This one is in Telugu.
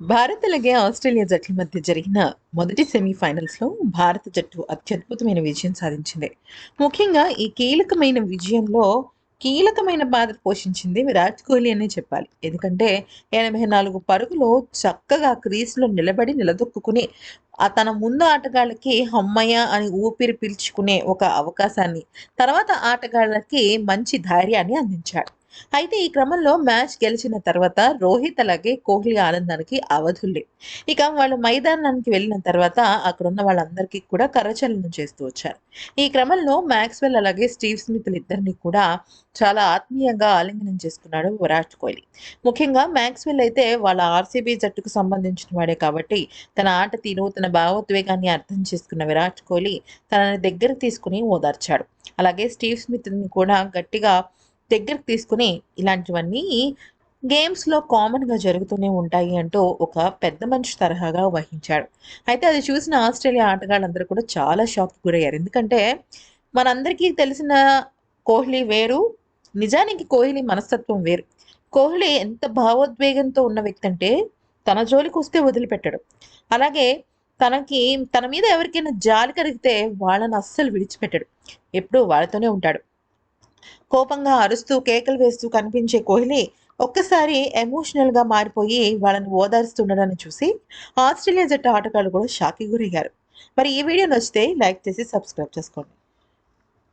భారత్ అలాగే ఆస్ట్రేలియా జట్ల మధ్య జరిగిన మొదటి సెమీఫైనల్స్లో భారత జట్టు అత్యద్భుతమైన విజయం సాధించింది. ముఖ్యంగా ఈ కీలకమైన విజయంలో కీలకమైన పాత్ర పోషించింది విరాట్ కోహ్లీ అనే చెప్పాలి. ఎందుకంటే ఎనభై నాలుగు పరుగులో చక్కగా క్రీస్లో నిలబడి నిలదొక్కుని ఆ తన ముందు ఆటగాళ్ళకి హమ్మయ్య అని ఊపిరి పీల్చుకునే ఒక అవకాశాన్ని తర్వాత ఆటగాళ్ళకి మంచి ధైర్యాన్ని అందించాడు. అయితే ఈ క్రమంలో మ్యాచ్ గెలిచిన తర్వాత రోహిత్ అలాగే కోహ్లీ ఆనందానికి అవధుల్లే ఇక వాళ్ళు మైదానానికి వెళ్ళిన తర్వాత అక్కడ ఉన్న వాళ్ళందరికీ కూడా కరచలనం చేస్తూ వచ్చారు. ఈ క్రమంలో మ్యాక్స్వెల్ అలాగే స్టీవ్ స్మిత్లు ఇద్దరిని కూడా చాలా ఆత్మీయంగా ఆలింగనం చేసుకున్నాడు విరాట్ కోహ్లీ. ముఖ్యంగా మ్యాక్స్వెల్ అయితే వాళ్ళ ఆర్సీబీ జట్టుకు సంబంధించిన వాడే కాబట్టి తన ఆట తీరు తన భావోద్వేగాన్ని అర్థం చేసుకున్న విరాట్ కోహ్లీ తనని దగ్గర తీసుకుని ఓదార్చాడు. అలాగే స్టీవ్ స్మిత్ని కూడా గట్టిగా దగ్గరకు తీసుకుని ఇలాంటివన్నీ గేమ్స్లో కామన్గా జరుగుతూనే ఉంటాయి అంటూ ఒక పెద్ద మనిషి తరహాగా వహించాడు. అయితే అది చూసిన ఆస్ట్రేలియా ఆటగాళ్ళందరూ కూడా చాలా షాక్ గురయ్యారు. ఎందుకంటే మనందరికీ తెలిసిన కోహ్లీ వేరు నిజానికి కోహ్లీ మనస్తత్వం వేరు. కోహ్లీ ఎంత భావోద్వేగంతో ఉన్న వ్యక్తి అంటే తన జోలికి వస్తే వదిలిపెట్టాడు. అలాగే తనకి తన మీద ఎవరికైనా జాలి కలిగితే వాళ్ళని అస్సలు విడిచిపెట్టాడు. ఎప్పుడూ వాళ్ళతోనే ఉంటాడు. కోపంగా అరుస్తూ కేకలు వేస్తూ కనిపించే కోహ్లీ ఒక్కసారి ఎమోషనల్గా మారిపోయి వాళ్ళని ఓదారుస్తుండడాన్ని చూసి ఆస్ట్రేలియా జట్టు ఆటగాళ్ళు కూడా షాకి గురయ్యారు మరి ఈ వీడియో నచ్చితే లైక్ చేసి సబ్స్క్రైబ్ చేసుకోండి.